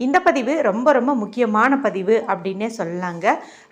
இந்த பதிவு ரொம்ப ரொம்ப முக்கியமான பதிவு அப்படின்னே சொல்லலாங்க.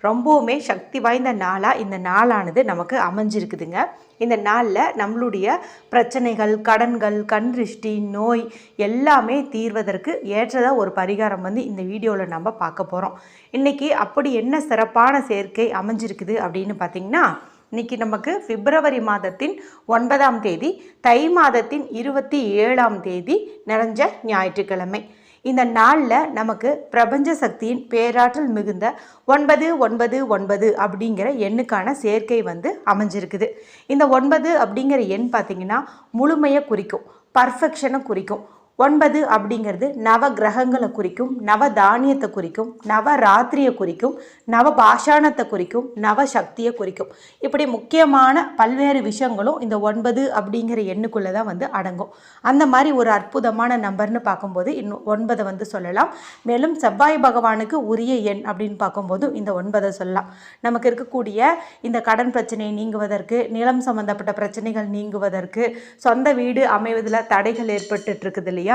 ரொம்பவுமே சக்தி வாய்ந்த நாளாக இந்த நாளானது நமக்கு அமைஞ்சிருக்குதுங்க. இந்த நாளில் நம்மளுடைய பிரச்சனைகள் கடன்கள் கண் திருஷ்டி நோய் எல்லாமே தீர்வதற்கு ஏற்றதாக ஒரு பரிகாரம் வந்து இந்த வீடியோவில் நம்ம பார்க்க போகிறோம் இன்றைக்கி அப்படி என்ன சிறப்பான சேர்க்கை அமைஞ்சிருக்குது அப்படின்னு பார்த்திங்கன்னா இன்னைக்கு நமக்கு பிப்ரவரி மாதத்தின் ஒன்பதாம் தேதி தை மாதத்தின் இருபத்தி ஏழாம் தேதி நிறைஞ்ச ஞாயிற்றுக்கிழமை. இந்த நாளில் நமக்கு பிரபஞ்ச சக்தியின் பேராற்றல் மிகுந்த ஒன்பது ஒன்பது ஒன்பது அப்படிங்கிற எண்ணுக்கான சேர்க்கை வந்து அமைஞ்சிருக்குது. இந்த ஒன்பது அப்படிங்கிற எண் பார்த்திங்கன்னா முழுமையை குறிக்கும் பர்ஃபெக்ஷனை குறிக்கும். ஒன்பது அப்படிங்கிறது நவ கிரகங்களை குறிக்கும் நவ தானியத்தை குறிக்கும் நவ ராத்திரியை குறிக்கும் நவ பாஷாணத்தை குறிக்கும் நவ சக்தியை குறிக்கும். இப்படி முக்கியமான பல்வேறு விஷயங்களும் இந்த ஒன்பது அப்படிங்கிற எண்ணுக்குள்ளே தான் வந்து அடங்கும். அந்த மாதிரி ஒரு அற்புதமான நம்பர்னு பார்க்கும்போது இன்னும் ஒன்பதை வந்து சொல்லலாம். மேலும் செவ்வாய் பகவானுக்கு உரிய எண் அப்படின்னு பார்க்கும்போது இந்த ஒன்பதை சொல்லலாம். நமக்கு இருக்கக்கூடிய இந்த கடன் பிரச்சனை நீங்குவதற்கு நிலம் சம்பந்தப்பட்ட பிரச்சனைகள் நீங்குவதற்கு சொந்த வீடு அமைவதில் தடைகள் ஏற்பட்டு இருக்குது இல்லையா?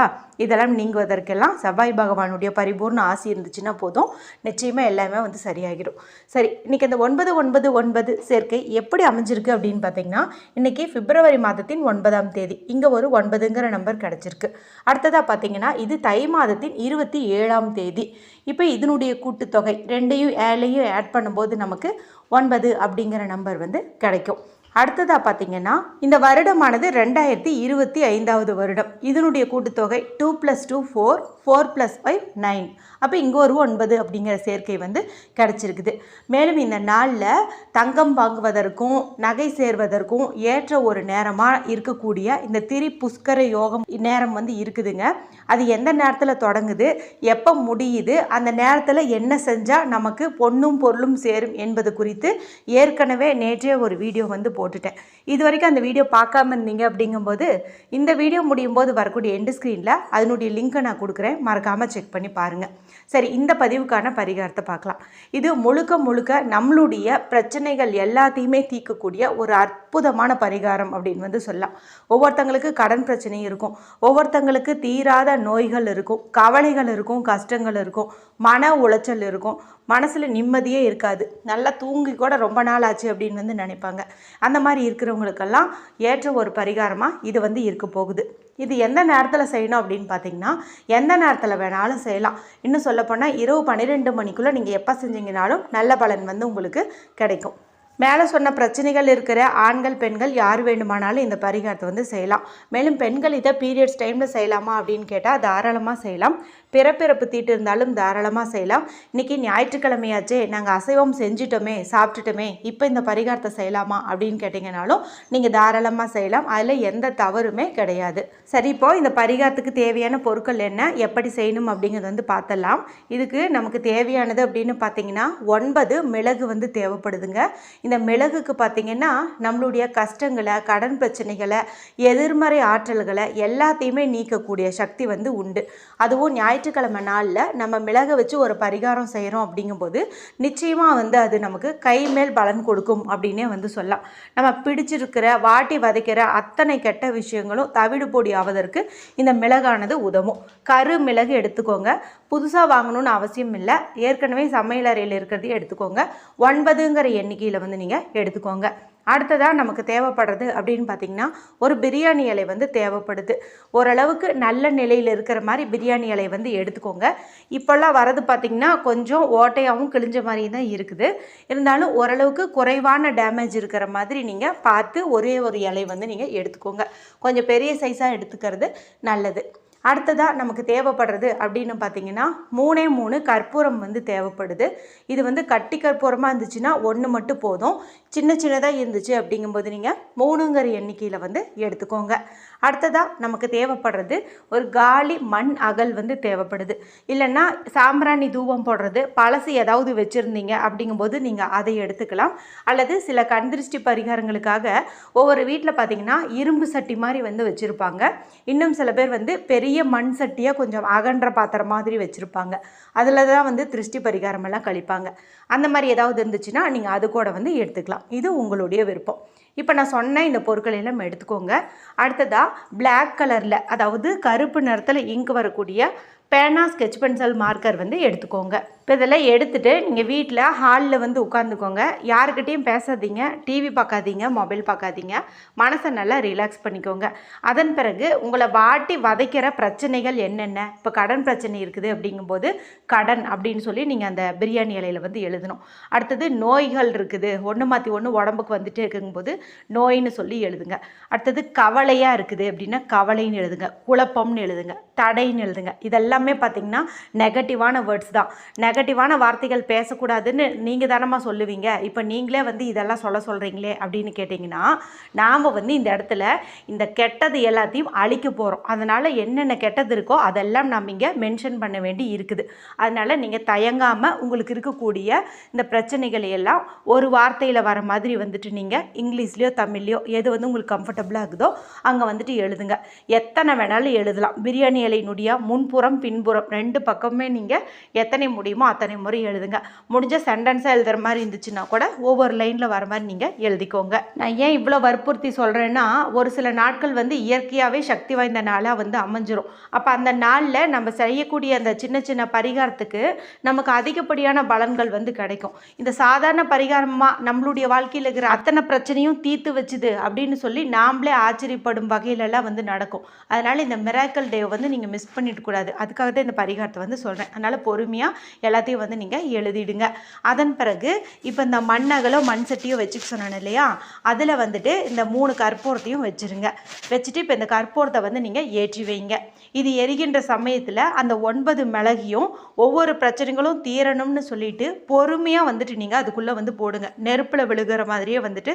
இதெல்லாம் நீங்குவதற்கெல்லாம் செவ்வாய் பகவானுடைய பரிபூர்ண ஆசி இருந்துச்சுன்னா போதும். நிச்சயமாக எல்லாமே வந்து சரியாகிடும். சரி இன்றைக்கி அந்த ஒன்பது ஒன்பது ஒன்பது சேர்க்கை எப்படி அமைஞ்சிருக்கு அப்படின்னு பார்த்தீங்கன்னா இன்றைக்கி பிப்ரவரி மாதத்தின் ஒன்பதாம் தேதி. இங்கே ஒரு ஒன்பதுங்கிற நம்பர் கிடச்சிருக்கு. அடுத்ததாக பார்த்தீங்கன்னா இது தை மாதத்தின் இருபத்தி ஏழாம் தேதி. இப்போ இதனுடைய கூட்டுத்தொகை ரெண்டையும் ஏழையும் ஆட் பண்ணும்போது நமக்கு ஒன்பது அப்படிங்கிற நம்பர் வந்து கிடைக்கும். அடுத்ததாக பார்த்தீங்கன்னா இந்த வருடமானது ரெண்டாயிரத்தி இருபத்தி ஐந்தாவது வருடம். இதனுடைய கூட்டுத்தொகை two plus two four four plus five nine அப்போ இங்கே ஒரு ஒன்பது அப்படிங்கிற சேர்க்கை வந்து கிடச்சிருக்குது. மேலும் இந்த நாளில் தங்கம் வாங்குவதற்கும் நகை சேர்வதற்கும் ஏற்ற ஒரு நேரமாக இருக்கக்கூடிய இந்த திரி புஷ்கர யோகம் நேரம் வந்து இருக்குதுங்க. அது எந்த நேரத்தில் தொடங்குது எப்போ முடியுது அந்த நேரத்தில் என்ன செஞ்சால் நமக்கு பொண்ணும் பொருளும் சேரும் என்பது குறித்து ஏற்கனவே நேற்றே ஒரு வீடியோ வந்து போட்டுட்டேன். இது வரைக்கும் அந்த வீடியோ பார்க்காம இருந்தீங்க அப்படிங்கும்போது இந்த வீடியோ முடியும் போது வரக்கூடிய எண்டு ஸ்க்ரீனில் அதனுடைய லிங்க்கை நான் கொடுக்குறேன். மறக்காமல் செக் பண்ணி பாருங்கள் சரி இந்த பதிவுக்கான பரிகாரத்தை பார்க்கலாம். இது முழுக்க முழுக்க நம்மளுடைய பிரச்சனைகள் எல்லாத்தையுமே தீர்க்கக்கூடிய ஒரு அற்புதமான பரிகாரம் அப்படின்னு வந்து சொல்லலாம். ஒவ்வொருத்தங்களுக்கு கடன் பிரச்சனை இருக்கும். ஒவ்வொருத்தங்களுக்கு தீராத நோய்கள் இருக்கும். கவலைகள் இருக்கும். கஷ்டங்கள் இருக்கும். மன உளைச்சல் இருக்கும். மனசில் நிம்மதியே இருக்காது. நல்லா தூங்கி கூட ரொம்ப நாள் ஆச்சு அப்படின்னு வந்து நினைப்பாங்க. அந்த அந்த மாதிரி இருக்கிறவங்களுக்கெல்லாம் ஏற்ற ஒரு பரிகாரமாக இது வந்து இருக்க போகுது. இது எந்த நேரத்தில் செய்யணும் அப்படின்னு பார்த்தீங்கன்னா எந்த நேரத்தில் வேணாலும் செய்யலாம். இன்னும் சொல்லப்போனால் இரவு பன்னிரெண்டு மணிக்குள்ளே நீங்கள் எப்போ செஞ்சீங்கனாலும் நல்ல பலன் வந்து உங்களுக்கு கிடைக்கும். மேலே சொன்ன பிரச்சனைகள் இருக்கிற ஆண்கள் பெண்கள் யார் வேண்டுமானாலும் இந்த பரிகாரத்தை வந்து செய்யலாம். மேலும் பெண்கள் இதை பீரியட்ஸ் டைமில் செய்யலாமா அப்படின்னு கேட்டால் தாராளமாக செய்யலாம். பிறப்பிறப்பு தீட்டு இருந்தாலும் தாராளமாக செய்யலாம். இன்றைக்கி ஞாயிற்றுக்கிழமையாச்சே நாங்கள் அசைவம் செஞ்சிட்டோமே சாப்பிட்டுட்டோமே இப்போ இந்த பரிகாரத்தை செய்யலாமா அப்படின்னு கேட்டிங்கனாலும் நீங்கள் தாராளமாக செய்யலாம். அதில் எந்த தவறுமே கிடையாது. சரி இப்போது இந்த பரிகாரத்துக்கு தேவையான பொருட்கள் என்ன எப்படி செய்யணும் அப்படிங்கிறது வந்து பார்த்தலாம் இதுக்கு நமக்கு தேவையானது அப்படின்னு பார்த்தீங்கன்னா ஒன்பது மிளகு வந்து தேவைப்படுதுங்க. இந்த மிளகுக்கு பார்த்தீங்கன்னா நம்மளுடைய கஷ்டங்களை கடன் பிரச்சனைகளை எதிர்மறை ஆற்றல்களை எல்லாத்தையுமே நீக்கக்கூடிய சக்தி வந்து உண்டு. அதுவும் ஞாயிற்றுக்கிழமை நாளில் நம்ம மிளகை வச்சு ஒரு பரிகாரம் செய்கிறோம் அப்படிங்கும்போது நிச்சயமாக வந்து அது நமக்கு கை மேல் பலன் கொடுக்கும் அப்படின்னே வந்து சொல்லலாம். நம்ம பிடிச்சிருக்கிற வாட்டி வதைக்கிற அத்தனை கெட்ட விஷயங்களும் தவிடு பொடி ஆவதற்கு இந்த மிளகானது உதவும். கரு மிளகு எடுத்துக்கோங்க. புதுசாக வாங்கணும்னு அவசியம் இல்லை. ஏற்கனவே சமையல் அறையில் இருக்கிறதையும் எடுத்துக்கோங்க. ஒன்பதுங்கிற எண்ணிக்கையில் வந்து நீங்கள் எடுத்துக்கோங்க. அடுத்ததாக நமக்கு தேவைப்படுறது அப்படின்னு பார்த்திங்கன்னா ஒரு பிரியாணி இலை வந்து தேவைப்படுது. ஓரளவுக்கு நல்ல நிலையில் இருக்கிற மாதிரி பிரியாணி இலை வந்து எடுத்துக்கோங்க. இப்போல்லாம் வரது பார்த்திங்கன்னா கொஞ்சம் ஓட்டையாகவும் கிழிஞ்ச மாதிரி தான் இருக்குது. இருந்தாலும் ஓரளவுக்கு குறைவான டேமேஜ் இருக்கிற மாதிரி நீங்கள் பார்த்து ஒரே ஒரு இலை வந்து நீங்கள் எடுத்துக்கோங்க. கொஞ்சம் பெரிய சைஸாக எடுத்துக்கிறது நல்லது. அடுத்ததாக நமக்கு தேவைப்படுறது அப்படின்னு பார்த்தீங்கன்னா மூணே மூணு கற்பூரம் வந்து தேவைப்படுது. இது வந்து கட்டி கற்பூரமாக இருந்துச்சுன்னா ஒன்று மட்டும் போதும். சின்ன சின்னதாக இருந்துச்சு அப்படிங்கும்போது நீங்கள் மூணுங்கிற எண்ணிக்கையில் வந்து எடுத்துக்கோங்க. அடுத்ததாக நமக்கு தேவைப்படுறது ஒரு காலி மண் அகல் வந்து தேவைப்படுது. இல்லைன்னா சாம்பிராணி தூபம் போடுறது பழசு ஏதாவது வச்சுருந்தீங்க அப்படிங்கும்போது நீங்கள் அதை எடுத்துக்கலாம். அல்லது சில கண்திருஷ்டி பரிகாரங்களுக்காக ஒவ்வொரு வீட்டில் பார்த்தீங்கன்னா இரும்பு சட்டி மாதிரி வந்து வச்சுருப்பாங்க. இன்னும் சில பேர் வந்து பெரிய பெரிய மண் சட்டியாக கொஞ்சம் அகன்ற பாத்திரம் மாதிரி வச்சுருப்பாங்க. அதில் தான் வந்து திருஷ்டி பரிகாரமெல்லாம் கழிப்பாங்க. அந்த மாதிரி ஏதாவது இருந்துச்சுன்னா நீங்கள் அது கூட வந்து எடுத்துக்கலாம். இது உங்களுடைய விருப்பம். இப்போ நான் சொன்ன இந்த பொருட்களை எல்லாம் எடுத்துக்கோங்க. அடுத்ததாக பிளாக் கலரில் அதாவது கருப்பு நிறத்தில் இங்கு வரக்கூடிய பேனா ஸ்கெட்ச் பென்சில் மார்க்கர் வந்து எடுத்துக்கோங்க. இப்போ இதெல்லாம் எடுத்துகிட்டு நீங்கள் வீட்டில் ஹாலில் வந்து உட்காந்துக்கோங்க யாருக்கிட்டேயும் பேசாதீங்க. டிவி பார்க்காதீங்க மொபைல் பார்க்காதீங்க. மனசை நல்லா ரிலாக்ஸ் பண்ணிக்கோங்க. அதன் பிறகு உங்களை வாட்டி வதைக்கிற பிரச்சனைகள் என்னென்ன? இப்போ கடன் பிரச்சனை இருக்குது அப்படிங்கும்போது கடன் அப்படின்னு சொல்லி நீங்கள் அந்த பிரியாணி இலையில் வந்து எழுதணும். அடுத்தது நோய்கள் இருக்குது. ஒன்று மாற்றி ஒன்று உடம்புக்கு வந்துட்டே இருக்குங்கும்போது நோயின்னு சொல்லி எழுதுங்க. அடுத்தது கவலையாக இருக்குது அப்படின்னா கவலைன்னு எழுதுங்க. குழப்பம்னு எழுதுங்க. தடைன்னு எழுதுங்க. இதெல்லாம் பார்த்தீங்கன்னா நெகட்டிவான வேர்ட்ஸ் தான். நெகட்டிவான வார்த்தைகள் பேசக்கூடாதுன்னு நீங்கள் தானம்மா சொல்லுவீங்க. இப்போ நீங்களே வந்து இதெல்லாம் சொல்ல சொல்கிறீங்களே அப்படின்னு கேட்டிங்கன்னா நாம் வந்து இந்த இடத்துல இந்த கெட்டது எல்லாத்தையும் அழிக்க போகிறோம் அதனால் என்னென்ன கெட்டது இருக்கோ அதெல்லாம் நம்ம இங்கே மென்ஷன் பண்ண வேண்டி இருக்குது. அதனால் நீங்கள் தயங்காமல் உங்களுக்கு இருக்கக்கூடிய இந்த பிரச்சனைகளை எல்லாம் ஒரு வார்த்தையில் வர மாதிரி வந்துட்டு நீங்கள் இங்கிலீஷ்லேயோ தமிழ்லையோ எது வந்து உங்களுக்கு கம்ஃபர்டபுளாக இருக்குதோ அங்கே வந்துட்டு எழுதுங்க. எத்தனை வேணாலும் எழுதலாம். பிரியாணி இலையினுடைய முன்புறம் பின்புறம் ரெண்டு பக்கமுமே நீங்கள் எத்தனை முடியுமோ அத்தனை முறை எழுதுங்க. முடிஞ்ச சென்டென்ஸாக எழுதுகிற மாதிரி இருந்துச்சுன்னா கூட ஒவ்வொரு லைனில் வர மாதிரி நீங்கள் எழுதிக்கோங்க. நான் ஏன் இவ்வளோ வற்புறுத்தி சொல்கிறேன்னா ஒரு சில நாட்கள் வந்து இயற்கையாகவே சக்தி வாய்ந்த நாளாக வந்து அமைஞ்சிரும். அப்போ அந்த நாளில் நம்ம செய்யக்கூடிய அந்த சின்ன சின்ன பரிகாரத்துக்கு நமக்கு அதிகப்படியான பலன்கள் வந்து கிடைக்கும். இந்த சாதாரண பரிகாரமாக நம்மளுடைய வாழ்க்கையில் இருக்கிற அத்தனை பிரச்சனையும் தீர்த்து வச்சுது அப்படின்னு சொல்லி நாம்ளே ஆச்சரியப்படும் வகையிலெல்லாம் வந்து நடக்கும். அதனால் இந்த மிராக்கல் டே வந்து நீங்கள் மிஸ் பண்ணிட்டு கூடாது அதுக்காக தான் இந்த பரிகாரத்தை வந்து சொல்கிறேன் அதனால் பொறுமையாக எல்லாத்தையும் வந்து நீங்கள் எழுதிடுங்க. அதன் பிறகு இப்போ இந்த மண்ணகலோ மண் சட்டியோ வச்சுக்க சொன்னேன் இல்லையா? அதில் வந்துட்டு இந்த மூணு கற்பூரத்தையும் வச்சுருங்க. வச்சுட்டு இப்போ இந்த கற்பூரத்தை வந்து நீங்கள் ஏற்றி வைங்க. இது எரிகின்ற சமயத்தில் அந்த ஒன்பது மிளகையும் ஒவ்வொரு பிரச்சனைகளும் தீரணும்னு சொல்லிட்டு பொறுமையாக வந்துட்டு நீங்கள் அதுக்குள்ளே வந்து போடுங்க. நெருப்பில் விழுகிற மாதிரியே வந்துட்டு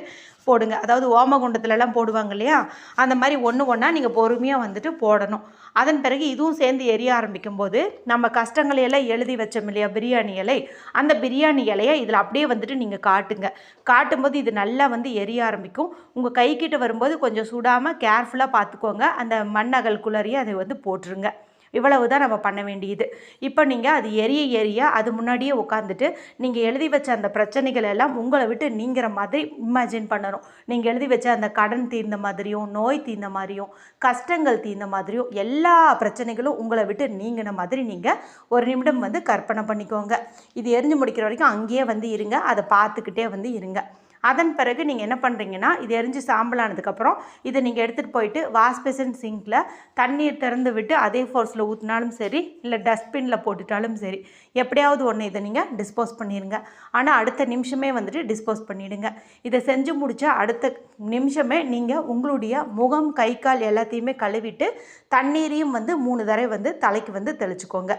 போடுங்க. அதாவது ஓமகுண்டத்துலலாம் போடுவாங்க இல்லையா? அந்த மாதிரி ஒன்று ஒன்றா நீங்கள் பொறுமையாக வந்துட்டு போடணும். அதன் பிறகு இதுவும் சேர்ந்து எரிய ஆரம்பிக்கும் போது நம்ம கஷ்டங்களை எல்லாம் எழுதி வச்சோம் இல்லையா பிரியாணி இலை? அந்த பிரியாணி இலையை இதில் அப்படியே வந்துட்டு நீங்கள் காட்டுங்க. காட்டும்போது இது நல்லா வந்து எரிய ஆரம்பிக்கும். உங்கள் கைக்கிட்ட வரும்போது கொஞ்சம் சுடாமல் கேர்ஃபுல்லாக பார்த்துக்கோங்க. அந்த மண்ணகல்குள்ளரையே அதை வந்து போட்டுருங்க. இவ்வளவு தான் நம்ம பண்ண வேண்டியது. இப்போ நீங்கள் அது எரிய எரிய அது முன்னாடியே உட்காந்துட்டு நீங்கள் எழுதி வச்ச அந்த பிரச்சனைகள் எல்லாம் உங்களை விட்டு நீங்கிற மாதிரி இமேஜின் பண்ணணும். நீங்கள் எழுதி வச்ச அந்த கடன் தீர்ந்த மாதிரியும் நோய் தீர்ந்த மாதிரியும் கஷ்டங்கள் தீர்ந்த மாதிரியும் எல்லா பிரச்சனைகளும் உங்களை விட்டு நீங்கின மாதிரி நீங்கள் ஒரு நிமிடம் வந்து கற்பனை பண்ணிக்கோங்க. இது எரிஞ்சு முடிக்கிற வரைக்கும் அங்கேயே வந்து இருங்க. அதை பார்த்துக்கிட்டே வந்து இருங்க. அதன் பிறகு நீங்கள் என்ன பண்ணுறீங்கன்னா இது எரிஞ்சு சாம்பலானதுக்கப்புறம் இதை நீங்கள் எடுத்துகிட்டு போயிட்டு வாஷ் பேசன் சிங்கில் தண்ணீர் திறந்து விட்டு அதே ஃபோர்ஸில் ஊற்றினாலும் சரி இல்லை டஸ்ட்பினில் போட்டுட்டாலும் சரி எப்படியாவது ஒன்று இதை நீங்கள் டிஸ்போஸ் பண்ணிடுங்க ஆனால் அடுத்த நிமிஷமே வந்துட்டு டிஸ்போஸ் பண்ணிவிடுங்க இதை செஞ்சு முடித்தா அடுத்த நிமிஷமே நீங்கள் உங்களுடைய முகம் கை கால் எல்லாத்தையுமே கழுவிட்டு தண்ணீரையும் வந்து மூணு தடவை வந்து தலைக்கு வந்து தெளிச்சுக்கோங்க.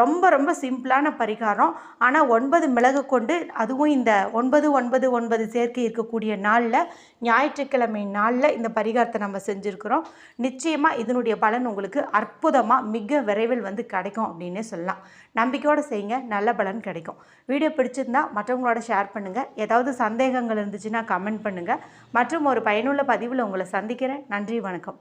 ரொம்ப ரொம்ப சிம்பிளான பரிகாரம். ஆனால் ஒன்பது மிளகு கொண்டு அதுவும் இந்த ஒன்பது ஒன்பது ஒன்பது சேர்க்கை இருக்கக்கூடிய நாளில் ஞாயிற்றுக்கிழமை நாளில் இந்த பரிகாரத்தை நம்ம செஞ்சுருக்கிறோம். நிச்சயமாக இதனுடைய பலன் உங்களுக்கு அற்புதமாக மிக விரைவில் வந்து கிடைக்கும் அப்படின்னே சொல்லலாம். நம்பிக்கையோடு செய்யுங்க நல்ல பலன் கிடைக்கும். வீடியோ பிடிச்சிருந்தா மற்றவங்களோட ஷேர் பண்ணுங்கள் ஏதாவது சந்தேகங்கள் இருந்துச்சுன்னா கமெண்ட் பண்ணுங்கள் மற்றும் ஒரு பயனுள்ள பதிவில் உங்களை சந்திக்கிறேன். நன்றி வணக்கம்.